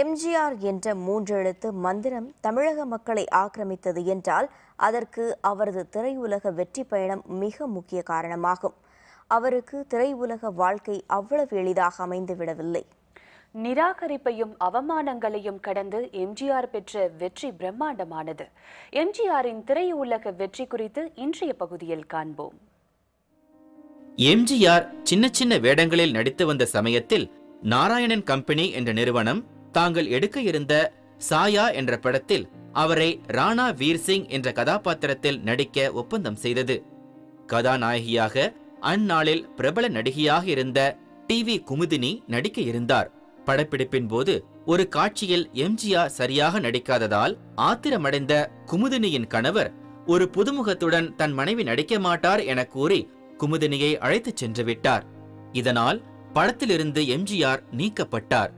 எம்ஜிஆர் என்ற மூன்றெழுத்து மந்திரம் தமிழக மக்களை ஆக்கிரமித்தது என்றால் அதற்கு அவரது திரையுலக வெற்றி பயணம் மிக முக்கிய காரணமாகும். அவருக்கு திரையுலக வாழ்க்கை அவ்வளவு எளிதாக அமைந்துவிடவில்லை. நிராகரிப்பையும் அவமானங்களையும் கடந்து எம்ஜிஆர் பெற்ற வெற்றி பிரம்மாண்டமானது. எம்ஜிஆரின் திரையுலக வெற்றி குறித்து இன்றைய பகுதியில் காண்போம். எம்ஜிஆர் சின்ன சின்ன வேடங்களில் நடித்து வந்த சமயத்தில் நாராயணன் கம்பெனி என்ற நிறுவனம் தாங்கள் எடுக்க இருந்த சாயா என்ற படத்தில் அவரை ராணா வீர் சிங் என்ற கதாபாத்திரத்தில் நடிக்க ஒப்பந்தம் செய்தது. கதாநாயகியாக அந்நாளில் பிரபல நடிகையாக இருந்த டி வி குமுதினி நடிக்க இருந்தார். படப்பிடிப்பின் போது ஒரு காட்சியில் எம்ஜிஆர் சரியாக நடிக்காததால் ஆத்திரமடைந்த குமுதினியின் கணவர் ஒரு புதுமுகத்துடன் தன் மனைவி நடிக்க மாட்டார் என கூறி குமுதினியை அழைத்துச் சென்று விட்டார். இதனால் படத்திலிருந்து எம்ஜிஆர் நீக்கப்பட்டார்.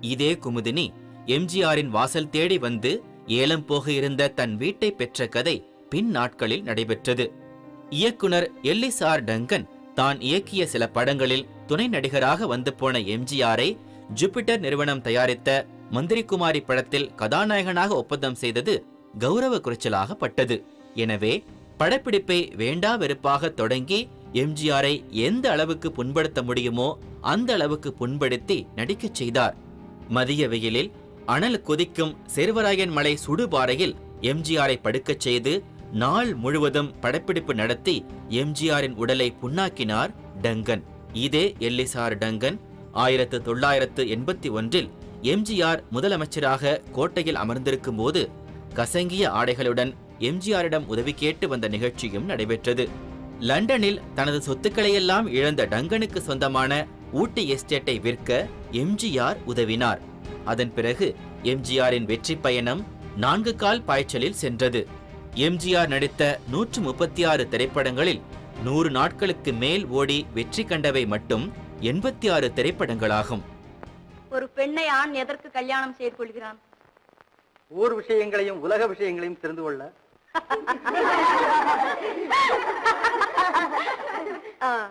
இதே குமுதினி எம்ஜிஆரின் வாசல் தேடி வந்து ஏலம் போக இருந்த தன் வீட்டை பெற்ற கதை பின் நாட்களில் நடைபெற்றது. இயக்குனர் எல்லிஸ் ஆர் டங்கன் தான் இயக்கிய சில படங்களில் துணை நடிகராக வந்து போன எம்ஜிஆரை ஜூபிட்டர் நிறுவனம் தயாரித்த மந்திரிகுமாரி படத்தில் கதாநாயகனாக ஒப்பந்தம் செய்தது கௌரவ குறைச்சலாக பட்டது. எனவே படப்பிடிப்பை வேண்டா வெறுப்பாக தொடங்கி எம்ஜிஆரை எந்த அளவுக்கு புண்படுத்த முடியுமோ அந்த அளவுக்கு புண்படுத்தி நடிக்கச் செய்தார். மதிய வெயிலில் அனல் கொதிக்கும் சேர்வராயன் மலை சுடுபாறையில் எம்ஜிஆரை படுக்கச் செய்து நாள் முழுவதும் படப்பிடிப்பு நடத்தி எம்ஜிஆரின் உடலை புண்ணாக்கினார் டங்கன். இதே எல்லிசார் டங்கன். ஆயிரத்து தொள்ளாயிரத்து எண்பத்தி ஒன்றில் எம்ஜிஆர் முதலமைச்சராக கோட்டையில் அமர்ந்திருக்கும் போது கசங்கிய ஆடைகளுடன் எம்ஜிஆரிடம் உதவி கேட்டு வந்த நிகழ்ச்சியும் நடைபெற்றது. லண்டனில் தனது சொத்துக்களையெல்லாம் இழந்த டங்கனுக்கு சொந்தமான ஊட்டி எஸ்டேட்டை விற்க எம்ஜிஆர் உதவினார். அதன் பிறகு எம்ஜிஆரின் வெற்றி பயணம் நான்கு கால் பாய்ச்சலில் சென்றது. எம்ஜிஆர் நடித்த நூற்று முப்பத்தி ஆறு திரைப்படங்களில் நூறு நாட்களுக்கு மேல் ஓடி வெற்றி கண்டவை மட்டும் எண்பத்தி ஆறு திரைப்படங்களாகும். ஒரு பெண்ணை ஆண் எதற்கு கல்யாணம் செய்து கொள்கிறான் ஊர் விஷயங்களையும் உலக விஷயங்களையும் தெரிந்து கொள்ள. ஆ,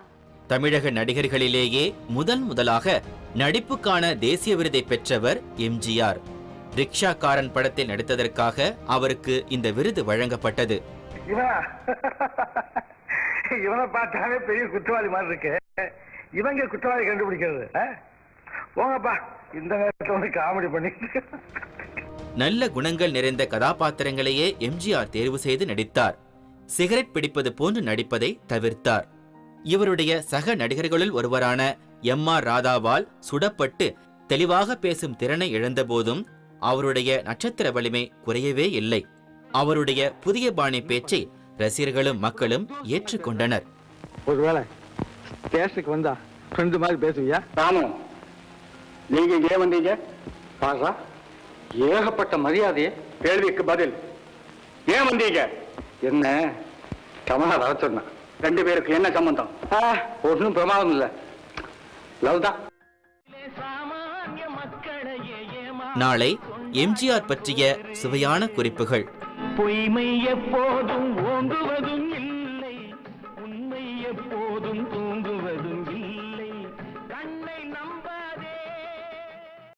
தமிழக நடிகர்களிலேயே முதன் முதலாக நடிப்புக்கான தேசிய விருதை பெற்றவர் எம்ஜிஆர். ரிக்ஷாக்காரன் படத்தில் நடித்ததற்காக அவருக்கு இந்த விருது வழங்கப்பட்டது. இவனா? பார்த்தாலே பெரிய குற்றவாளி மாதிரி இருக்கு. இவங்க குற்றவாளி கண்டுபிடிக்கிறது? போங்கப்பா இந்த நேரத்துல வந்து காமெடி பண்ணிட்டு நல்ல குணங்கள் நிறைந்த கதாபாத்திரங்களையே எம்ஜிஆர் தேர்வு செய்து நடித்தார். சிகரெட் பிடிப்பது போன்று நடிப்பதை தவிர்த்தார். இவருடைய சக நடிகர்களுள் ஒருவரான எம் ஆர் ராதாவால் சுடப்பட்டு தெளிவாக பேசும் திறனை இழந்தபோதும் அவருடைய நட்சத்திர வலிமை குறையவே இல்லை. அவருடைய புதிய பாணி பேச்சை ரசிகர்களும் மக்களும் ஏற்றுக்கொண்டனர். ஒருவேளை ஸ்டேஷனுக்கு வந்தா ஃப்ரெண்டு மாதிரி பேசுவியா? ராமு நீங்க இங்கே வந்தீங்க? பாரா ஏகப்பட்ட மரியாதையே கேள்விக்கு பதில். ஏன் வந்தீங்க? என்ன? கமலா வர சொன்னா ரெண்டு பேருக்கு என்ன சம்பந்தம்? ஒன்றும் பிரமாதம் இல்ல. லவ் தான் நாளை எம்ஜிஆர் பற்றிய சுவையான குறிப்புகள். பொய்மை எப்போதும் ஓங்குவதும்